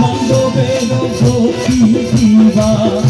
মণ্ডপের জ্যোতি দিবা। মস্তকে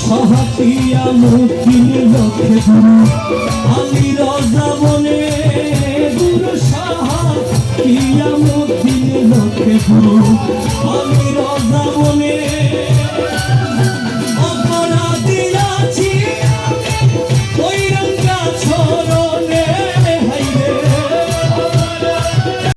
সহাতিয়া মুক্তির লক্ষ্যে গুরু আমি রজা বনে গুরু সহাতিয়া মুক্তির লক্ষ্যে গুরু। আমি